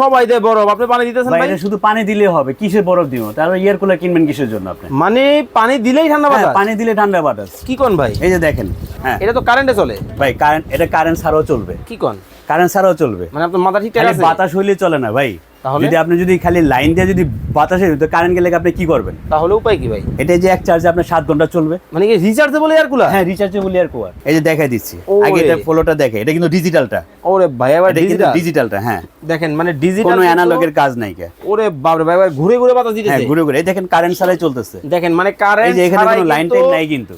সবাই দেয় বরফ। আপনি পানি দিতেছেন ভাই এটা শুধু পানি দিলে হবে। কিসের বরফ দিব? তাহলে ইয়ার কুলার কিনবেন কিসের জন্য আপনি? মানে পানি দিলেই ঠান্ডা হ্যাঁ, বাতাস? পানি দিলে ঠান্ডা বাতাস। কি কোন ভাই? এই যে দেখেন হ্যাঁ। এটা তো কারেন্টে চলে। ভাই কারেন্ট এটা কারেন্ট ছাড়াও চলবে। কি কোন? কারেন্ট ছাড়াও চলবে। মানে আপনার মাথা ঠিক আছে? বাতাস হইলে চলে না ভাই। তাহলে? যদি আপনি যদি খালি লাইন দিয়ে যদি বাতাসে তো কারেন্ট গেলে আপনি কি করবেন? তাহলে উপায় কি ভাই? এটা যে এক চার্জে আপনার সাত ঘণ্টা চলবে। মানে কি রিচার্জেবল এয়ার কুলার হ্যাঁ রিচার্জেবল এয়ার কুয়ার এই যে দেখাই দিচ্ছি। ওরে। আগে এটা ফলোটা দেখে এটা কিন্তু ডিজিটালটা ওরে ভাই আবার ডিজিটাল ডিজিটালটা হ্যাঁ। দেখেন মানে ডিজিটাল কোনো অ্যানালগের কাজ নাই কে। ওরে বাপরে ভাই ভাই ঘুরে ঘুরে বাতাস হ্যাঁ ঘুরে ঘুরে। এই দেখেন কারেন্ট ছাড়াই চলতেছে। দেখেন মানে এই কারেন্ট যে এখানে কোনো লাইন টাইন নাই কিন্তু।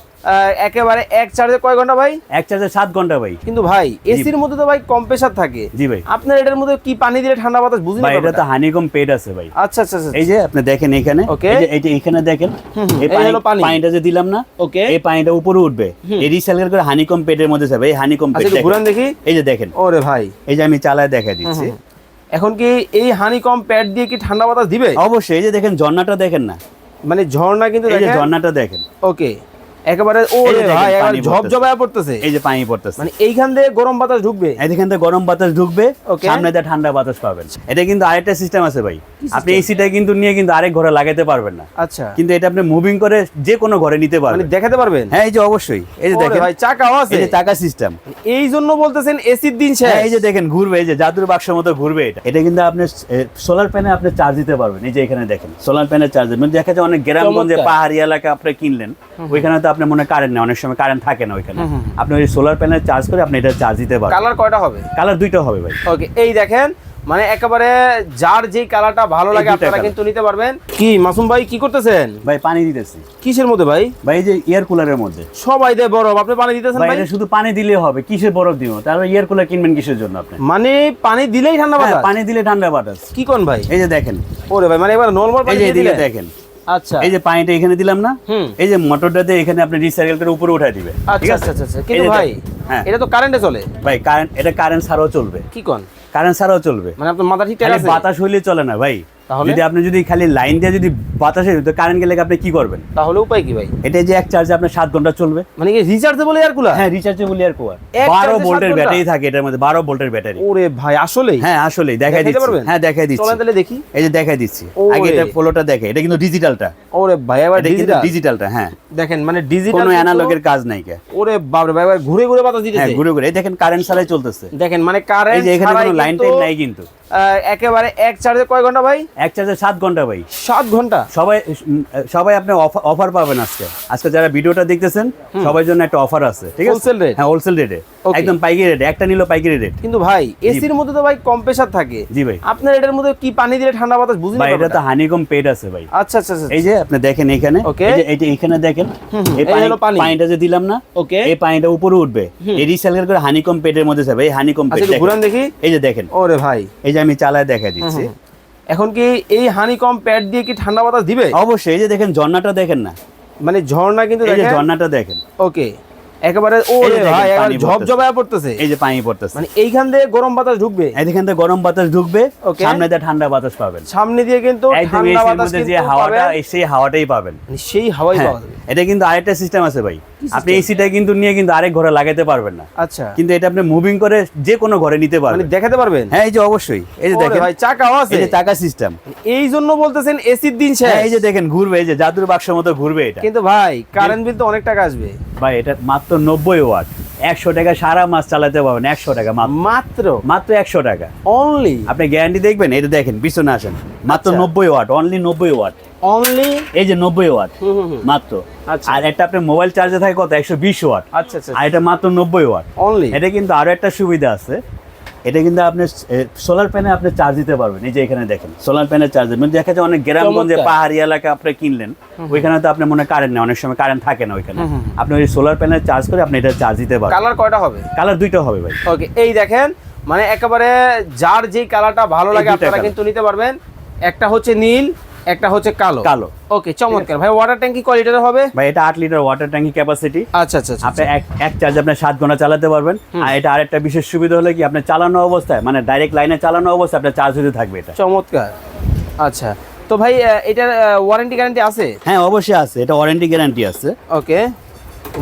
একেবারে এক চার্জে কয় ঘণ্টা ভাই? এক চার্জে সাত ঘণ্টা ভাই। কিন্তু ভাই এসির মধ্যে তো ভাই কম্প্রেসার থাকে। জি ভাই। আপনার এটার মধ্যে কি পানি দিলে ঠান্ডা বাতাস বুঝি ভাই এটা তো হানিকম আছে ভাই। আচ্ছা আচ্ছা আচ্ছা। এই যে আপনি দেখেন এখানে. এই যে এখানে দেখেন এই পানি। পানি। পানিটা যে দিলাম না ওকে এই পানিটা উপরে উঠবে। এই রিসাইকেল করে হানিকম পেটের মধ্যে যাবে। এই হানিকম আচ্ছা পেট ঘুরান দেখি। এই যে দেখেন। ওরে ভাই। এই যে আমি চালায় দেখা দিচ্ছি। এখন কি এই হানিকম প্যাড দিয়ে কি ঠান্ডা বাতাস দিবে? অবশ্যই এই যে দেখেন ঝর্ণাটা দেখেন না। মানে ঝর্ণা কিন্তু এই যে ঝর্ণাটা দেখেন। ওকে একেবারে ও ভাই। ঝপঝপায় পড়তেছে। এই যে পানি পড়তেছে। মানে এইখান দিয়ে গরম বাতাস ঢুকবে? থেকে গরম বাতাস ঢুকবে সামনে দিয়ে ঠান্ডা বাতাস পাবেন। এটা কিন্তু আরেকটা সিস্টেম আছে ভাই। আপনি এসিটা কিন্তু নিয়ে কিন্তু আরেক ঘরে লাগাতে পারবেন না। আচ্ছা। কিন্তু এটা আপনি মুভিং করে যে কোনো ঘরে নিতে মানে পারবেন দেখাতে পারবেন? হ্যাঁ এই যে অবশ্যই। এই যে দেখেন ভাই চাকাও আছে। এই যে টাকা সিস্টেম এই জন্য বলতেছেন এসির দিন শেষ। হ্যাঁ এই যে দেখেন ঘুরবে এই যে জাদুর বাক্সের মতো ঘুরবে এটা। এটা কিন্তু আপনি সোলার প্যানে আপনি চার্জ দিতে পারবেন। এই যে এখানে দেখেন সোলার প্যানের চার্জ মানে দেখা যায় অনেক গ্রামগঞ্জে পাহাড়ি এলাকা আপনি কিনলেন ওইখানে তো আপনার মনে কারেন্ট নেই অনেক সময় কারেন্ট থাকে না ওইখানে। আপনি ওই সোলার প্যানেল চার্জ করে আপনি এটা চার্জ দিতে পারবেন কালার কয়টা হবে? কালার দুইটা হবে ভাই। ওকে এই দেখেন মানে একেবারে যার যেই কালারটা ভালো লাগে আপনারা কিন্তু নিতে পারবেন। কি মাসুম ভাই কি করতেছেন? ভাই পানি দিতেছি। কিসের মধ্যে ভাই? ভাই এই যে এয়ার কুলারের মধ্যে। সবাই দেয় বরফ আপনি পানি দিতেছেন ভাই শুধু পানি দিলে হবে কিসের বরফ দিব? তাহলে এয়ার কুলার কিনবেন কিসের জন্য আপনি? মানে পানি দিলেই ঠান্ডা হ্যাঁ, বাতাস? পানি দিলে ঠান্ডা বাতাস। কি কোন ভাই? এই যে দেখেন। ওরে ভাই মানে এবার নরমাল পানি যে দিয়ে দিলেন? দেখেন। আচ্ছা। এই যে পানিটা এখানে দিলাম না এই যে মোটরটা দিয়ে এখানে আপনি রিসাইকেল করে উপরে উঠাই দিবে ঠিক আচ্ছা আছে? আচ্ছা আচ্ছা কিন্তু ভাই হ্যাঁ। এটা তো কারেন্টে চলে। ভাই কারেন্ট এটা কারেন্ট ছাড়াও চলবে। কি কোন? কারেন্ট ছাড়াও চলবে। মানে আপনার মাথা ঠিক আছে? বাতাস হইলে চলে না ভাই। তাহলে? যদি আপনি যদি খালি লাইন দিয়ে যদি বাতাসে তো কারেন্ট গেলে আপনি কি করবেন? তাহলে উপায় কি ভাই? এটা যে এক চার্জে আপনার সাত ঘণ্টা চলবে। মানে কি রিচার্জেবল এয়ার কুলার হ্যাঁ রিচার্জেবল এয়ার charge এ ভোল্টের ব্যাটারি থাকে এটার মধ্যে বারো ভোল্টের ব্যাটারি ওরে ভাই আসলেই? হ্যাঁ আসলে দেখাই দিচ্ছি। হ্যাঁ দেখাই দিচ্ছি। চলেন তাহলে দেখি। এই যে দেখাই দিচ্ছি। আগে এটা ফলোটা দেখে এটা কিন্তু ডিজিটালটা ওরে ভাই আবার ডিজিটাল ডিজিটালটা হ্যাঁ। দেখেন মানে ডিজিটাল কোনো অ্যানালগের কাজ নাই কে। ওরে বাপরে ভাই ভাই ঘুরে ঘুরে বাতাস দিতেছে। হ্যাঁ ঘুরে ঘুরে। এই দেখেন কারেন্ট ছাড়াই চলতেছে। দেখেন মানে এই কারেন্ট যে এখানে কোনো লাইন টাইন নাই কিন্তু। একেবারে এক চার্জে কয় ঘণ্টা ভাই? এক চার্জে সাত ঘণ্টা ভাই। সাত ঘণ্টা? সবাই সবাই আপনি অফার পাবেন আজকে। আজকে যারা ভিডিওটা দেখতেছেন সবার জন্য একটা অফার আছে ঠিক আছে? হোলসেল রেট হ্যাঁ হোলসেল রেটে. একদম পাইকারি রেট একটা নিলো পাইকারি রেট কিন্তু ভাই এসির মধ্যে তো ভাই কম্প্রেসার থাকে। জি ভাই। আপনার এটার মধ্যে কি পানি দিলে ঠান্ডা বাতাস বুঝি ভাই এটা তো হানিকম পেড আছে ভাই। আচ্ছা আচ্ছা আচ্ছা। এই যে আপনি দেখেন এখানে এই যে- এই যে এখানে দেখেন এই এই হলো পানি। পানি- পানিটা যে দিলাম না ওকে এই পানিটা উপরে উঠবে। এই রিসাইকেল করে হানিকম পেটের মধ্যে যাবে এই হানিকম আচ্ছা পেট ঘুরান দেখি। এই যে দেখেন। ওরে ভাই। এই যে আমি চালায় দেখা দিচ্ছি। এখন কি এই হানিকম প্যাড দিয়ে কি ঠান্ডা বাতাস দিবে? অবশ্যই এই যে দেখেন ঝর্ণাটা দেখেন না। মানে ঝর্ণা কিন্তু এই যে দেখেন। ঝর্ণাটা দেখেন। ওকে একেবারে ও ভাই একেবারে পানি পড়তেছে। এই যে পানি পড়তেছে। মানে এইখান দিয়ে গরম বাতাস ঢুকবে? এখান থেকে গরম বাতাস ঢুকবে সামনে দিয়ে ঠান্ডা বাতাস পাবেন। সামনে দিয়ে কিন্তু ঠান্ডা বাতাস যে হাওয়াটা সেই হাওয়াটাই পাবেন। মানে সেই হাওয়াই হ্যাঁ, যাবে। এটা কিন্তু আরেকটা সিস্টেম আছে ভাই। আপনি এসিটা কিন্তু নিয়ে কিন্তু আরেক ঘরে লাগাতে পারবেন না। আচ্ছা। কিন্তু এটা আপনি মুভিং করে যে কোনো ঘরে নিতে মানে পারবেন দেখাতে পারবেন? হ্যাঁ এই যে অবশ্যই। এই যে দেখেন ভাই চাকাও আছে। এই যে টাকা সিস্টেম এই জন্য বলতেছেন এসির দিন শেষ। হ্যাঁ এই যে দেখেন ঘুরবে এই যে জাদুর বাক্সের মতো ঘুরবে এটা। কিন্তু ভাই কারেন্ট বিল তো অনেক টাকা আসবে। ভাই এটা মাত্র নব্বই ওয়াট। একশো টাকা সারা মাস চালাতে পারবেন একশো টাকা মাত্র। মাত্র? একশো টাকা। অনলি আপনি গ্যারান্টি দেখবেন? এটা দেখেন পিছনে আসেন। মাত্র আচ্ছা। নব্বই ওয়াট অনলি নব্বই ওয়াট। অনলি এই যে নব্বই ওয়াট মাত্র। আচ্ছা। আর একটা আপনার মোবাইল চার্জে থাকে কত? একশো বিশ ওয়াট। আচ্ছা আচ্ছা আর এটা মাত্র নব্বই ওয়াট। অনলি এটা কিন্তু আরও একটা সুবিধা আছে। এটা কিন্তু আপনি সোলার প্যানে আপনি চার্জ দিতে পারবেন। এই যে এখানে দেখেন সোলার প্যানে চার্জ দেবেন। দেখা যায় অনেক গ্রামগঞ্জে পাহাড়ি এলাকা আপনি কিনলেন ওইখানে তো আপনি মনে কারেন্ট নেই অনেক সময় কারেন্ট থাকে না ওইখানে। আপনি ওই সোলার প্যানেল চার্জ করে আপনি এটা চার্জ দিতে পারবেন। কালার কয়টা হবে? কালার দুইটা হবে ভাই। ওকে এই দেখেন মানে একেবারে যার যেই কালারটা ভালো লাগে আপনারা কিন্তু নিতে পারবেন। একটা হচ্ছে নীল একটা হচ্ছে কালো। কালো। ওকে চমৎকার। ভাই ওয়াটার ট্যাঙ্কি কোয়ালিটির হবে? ভাই এটা 8 লিটার ওয়াটার ট্যাঙ্কি ক্যাপাসিটি আচ্ছা আচ্ছা আচ্ছা আপনি এক এক চার্জ আপনি 7 ঘণ্টা চালাতে পারবেন। আর এটা আরেকটা বিশেষ সুবিধা হলো কি আপনি চালানো অবস্থায় মানে ডাইরেক্ট লাইনে চালানো অবস্থায় আপনার চার্জ হতে থাকবে এটা। চমৎকার। আচ্ছা। তো ভাই এটার ওয়ারেন্টি গ্যারান্টি আছে? হ্যাঁ অবশ্যই আছে। এটা ওয়ারেন্টি গ্যারান্টি আছে। ওকে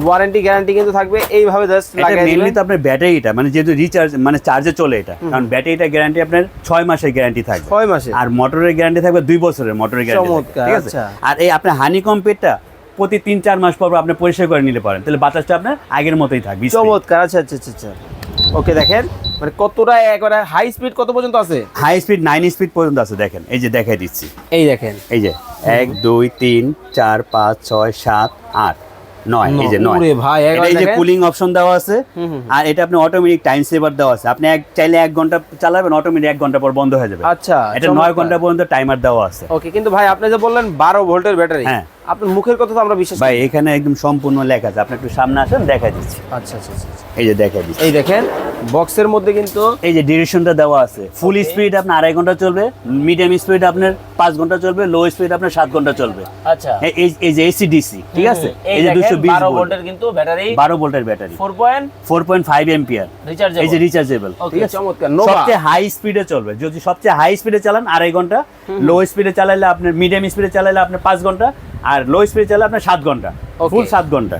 ওয়ারেন্টি গ্যারান্টি কিন্তু থাকবে। এইভাবে জাস্ট এটা লাগাই মেইনলি তো আপনার ব্যাটারিটা মানে যেহেতু রিচার্জ মানে চার্জে চলে এটা। কারণ ব্যাটারিটা গ্যারান্টি আপনার ছয় মাসের গ্যারান্টি থাকবে। ছয় মাসে আর মোটরের গ্যারান্টি থাকবে দুই বছরের মোটরের গ্যারান্টি ঠিক আছে? আচ্ছা। আর এই আপনার হানি কম্পেটটা প্রতি তিন চার মাস পর আপনি পরিষ্কার করে নিতে পারেন। তাহলে বাতাসটা আপনার আগের মতোই থাকবে চমৎকার আচ্ছা আচ্ছা আচ্ছা আচ্ছা। ওকে দেখেন মানে কতটা একবারে হাই স্পিড কত পর্যন্ত আছে? হাই স্পিড নাইন স্পিড পর্যন্ত আছে দেখেন। এই যে দেখাই দিচ্ছি। এই দেখেন। এই যে এক দুই তিন চার পাঁচ ছয় সাত আট। নয় এই যে নয়। ভাই, এই যে। কুলিং অপশন দেওয়া আছে। আর এটা আপনি অটোমেটিক টাইম সেভার দেওয়া আছে। আপনি এক চাইলে এক ঘণ্টা চালাবেন অটোমেটিক এক ঘণ্টা পর বন্ধ হয়ে যাবে। আচ্ছা এটা নয় ঘণ্টা পর্যন্ত টাইমার দেওয়া আছে। ওকে কিন্তু ভাই আপনি যে বললেন বারো ভোল্টের ব্যাটারি হ্যাঁ। আপনার মুখের কথা তো আমরা বিশ্বাস ভাই এখানে একদম সম্পূর্ণ লেখা আছে। আপনি একটু সামনে আসেন দেখা দিচ্ছি। আচ্ছা আচ্ছা আচ্ছা, আচ্ছা। এই যে দেখা দিচ্ছি। এই দেখেন বক্সের মধ্যে কিন্তু এই যে ডিউরেশনটা দেওয়া আছে। ফুল স্পিড আপনার আড়াই ঘণ্টা চলবে মিডিয়াম স্পিড আপনার পাঁচ ঘণ্টা চলবে লো স্পিড আপনার সাত ঘণ্টা চলবে। আচ্ছা। এই- যে এসি ডিসি ঠিক আছে? এই যে দুশো বিশ ভোল্টের কিন্তু ব্যাটারি বারো ভোল্টের battery four point four point five ampere এই যে রিচার্জেবল ঠিক আছে? চমৎকার। সবচেয়ে হাই স্পিডে চলবে। যদি সবচেয়ে হাই স্পিডে চালান আড়াই ঘণ্টা। লো স্পিডে চালাইলে আপনার মিডিয়াম স্পিডে চালাইলে আপনার পাঁচ ঘণ্টা। আর লো স্পিডে চালালে আপনার সাত ঘণ্টা. ফুল সাত ঘণ্টা।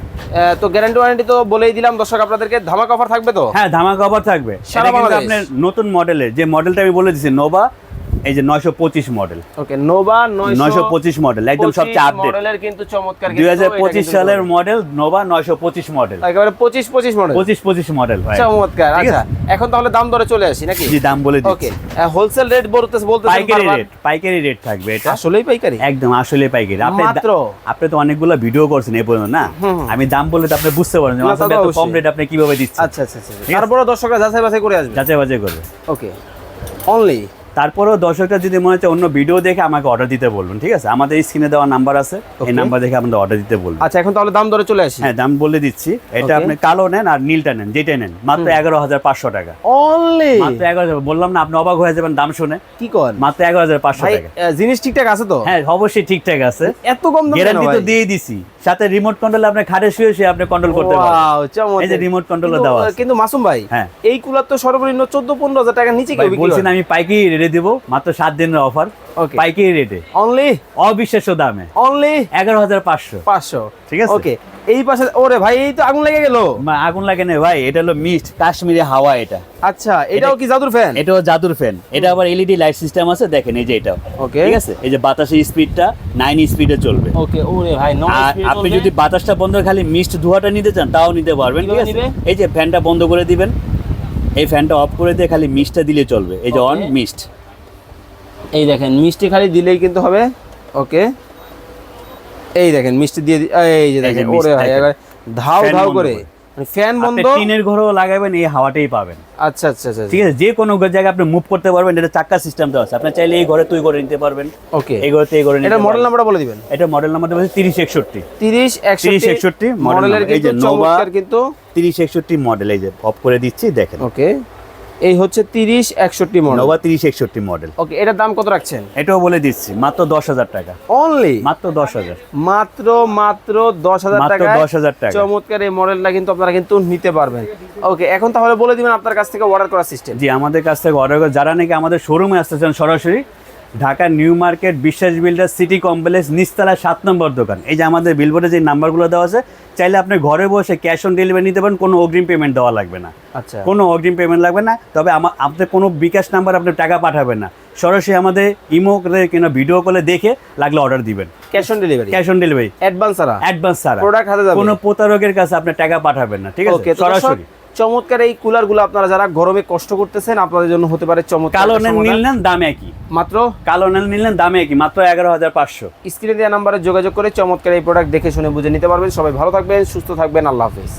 তো গ্যারান্টি ওয়ারেন্টি তো বলেই দিলাম দর্শক আপনাদেরকে ধামাকা অফার থাকবে তো? হ্যাঁ ধামা অফার থাকবে। সেটা কিন্তু আপনার নতুন মডেলের যে মডেলটা আমি বলে দিচ্ছি নোভা এই যে নয়শো পঁচিশ মডেল ওকে নোভা নয়শো পঁচিশ মডেল একদম সবচেয়ে আপডেট মডেলের কিন্তু চমৎকার দুই হাজার পঁচিশ সালের মডেল নোভা নয়শো পঁচিশ মডেল একেবারে পঁচিশ পঁচিশ মডেল পঁচিশ পঁচিশ মডেল ভাই। চমৎকার আচ্ছা এখন তাহলে দাম দরে চলে আসি নাকি? জি দাম বলে ওকে হোলসেল রেট বলতে বলতে পাইকারি রেট পাইকারি রেট থাকবে এটা। আসলেই পাইকারি? একদম আসলে পাইকারি। আপনি মাত্র? আপনি তো অনেকগুলো ভিডিও করছেন এই পর্যন্ত না? আমি দাম বলে তো আপনি বুঝতে পারেন যে আসলে এত কম রেট আপনি কীভাবে দিচ্ছেন। আচ্ছা আচ্ছা আচ্ছা তারপরে দর্শকরা যাচাই বাছাই করে আসবে। যাচাই বাছাই করবে। ওকে। অনলি তারপরেও দর্শকরা যদি মনে হচ্ছে অন্য ভিডিও দেখে আমাকে অর্ডার দিতে বলবেন ঠিক আছে? আমাদের এই স্ক্রিনে দেওয়া নাম্বার আছে এই নাম্বার দেখে আমাদের অর্ডার দিতে বলবেন। আচ্ছা এখন তাহলে দাম দরে চলে আসি। হ্যাঁ দাম বলে দিচ্ছি। এটা আপনি কালো নেন আর নীলটা নেন যেটা নেন মাত্র এগারো হাজার পাঁচশো টাকা। অনলি মাত্র এগারো হাজার বললাম না আপনি অবাক হয়ে যাবেন দাম শুনে। কি কর মাত্র এগারো হাজার পাঁচশো টাকা। জিনিস ঠিকঠাক আছে তো? হ্যাঁ অবশ্যই ঠিকঠাক আছে। এত কম গ্যারান্টি তো দিয়ে দিছি। সাথে রিমোট কন্ট্রোল আপনি খাটে শুয়ে শুয়ে আপনি কন্ট্রোল করতে পারবেন। এই যে control কিন্তু, দেওয়া আছে। কিন্তু মাসুম ভাই হ্যাঁ। এই কুলার তো সর্বনিম্ন চোদ্দ পনেরো হাজার টাকা নিচে বলছি না আমি পাইকারি রেটে দিব মাত্র সাত দিনের অফার পাইকারি রেটে অনলি অবিশ্বাস্য দামে। অনলি এগারো হাজার পাঁচশো। পাঁচশো। ঠিক আছে? ওকে এই পাশে ওরে ভাই এই তো আগুন লেগে গেল। আগুন লাগে না ভাই এটা হলো মিস্ট কাশ্মীরি হাওয়া এটা। আচ্ছা এটাও কি জাদুর ফ্যান এটাও জাদুর ফ্যান এটা আবার এলইডি লাইট সিস্টেম আছে দেখেন এই যে এটা Okay. ঠিক আছে? এই যে বাতাসের স্পিডটা নাইন স্পিডে চলবে। ওকে ওরে ভাই আর আপনি যদি বাতাসটা বন্ধ খালি মিস্ট ধোয়াটা নিতে চান তাও নিতে পারবেন ঠিক আছে? এই যে ফ্যানটা বন্ধ করে দিবেন এই ফ্যানটা অফ করে দিয়ে খালি মিস্টটা দিলে চলবে। এই যে অন. মিস্ট এই দেখেন মিষ্টি খালি দিলেই কিন্তু হবে। ওকে এই দেখেন মিষ্টি দিয়ে এই যে দেখেন ওরে ভাই ধাও ধাও করে। ফ্যান আপনি বন্ধ? টিনের ঘরেও লাগাবেন এই হাওয়াটাই পাবেন। আচ্ছা আচ্ছা আচ্ছা ঠিক আছে যে কোনো জায়গায় আপনি মুভ করতে পারবেন এটা চাকা সিস্টেম দেওয়া আছে। আপনি চাইলে এই ঘরে তুই করে নিতে পারবেন। ওকে এই ঘরে তুই ঘরে এটা মডেল নাম্বারটা বলে দিবেন। এটা মডেল নাম্বারটা একষট্টি। একষট্টি model মডেলের কিন্তু চমৎকার কিন্তু। তিরিশ একষট্টি মডেল এই যে অফ করে দিচ্ছি দেখেন। ওকে এই হচ্ছে তিরিশ একষট্টি মডেল নোভা তিরিশ একষট্টি মডেল ওকে এটার দাম কত রাখছেন? এটাও বলে দিচ্ছি মাত্র দশ হাজার টাকা। অনলি মাত্র দশ হাজার। মাত্র মাত্র দশ হাজার টাকা দশ হাজার টাকা। চমৎকার এই মডেলটা কিন্তু আপনারা কিন্তু নিতে পারবেন। ওকে এখন তাহলে বলে দিবেন আপনার কাছ থেকে অর্ডার করার সিস্টেম জি আমাদের কাছ থেকে অর্ডার করে যারা নাকি আমাদের শোরুমে চান সরাসরি Dhaka New Market Biswas builder city complex নিচতলা সাত নম্বর দোকান। এই যে আমাদের বিলবোর্ডে যে নাম্বারগুলো দেওয়া আছে চাইলে আপনি ঘরে বসে ক্যাশ অন ডেলিভারি নিতে পারেন কোনো অগ্রিম পেমেন্ট দেওয়া লাগবে না। আচ্ছা। কোনো অগ্রিম পেমেন্ট লাগবে না তবে আমা- আপনার কোনো বিকাশ নাম্বার আপনি টাকা পাঠাবেন না। সরাসরি আমাদের ইমো করে কিংবা ভিডিও কলে দেখে লাগলে অর্ডার দিবেন। Cash on delivery cash on delivery advance ছাড়া? অ্যাডভান্স ছাড়া। Product হাতে যাবে। কোনো প্রতারকের কাছে আপনি টাকা পাঠাবেন না ঠিক আছে? সরাসরি। চমৎকার এই কুলারগুলো আপনারা যারা গরমে কষ্ট করতেছেন আপনাদের জন্য হতে পারে চমৎকার কালো নেন। নিলেন দাম একই। মাত্র? কালো নেন নিলেন দাম একই মাত্র এগারো হাজার পাঁচশো। স্ক্রিনে দেওয়া নাম্বারে যোগাযোগ করে চমৎকার এই প্রোডাক্ট দেখে শুনে বুঝে নিতে পারবেন। সবাই ভালো থাকবেন সুস্থ থাকবেন আল্লাহ হাফেজ।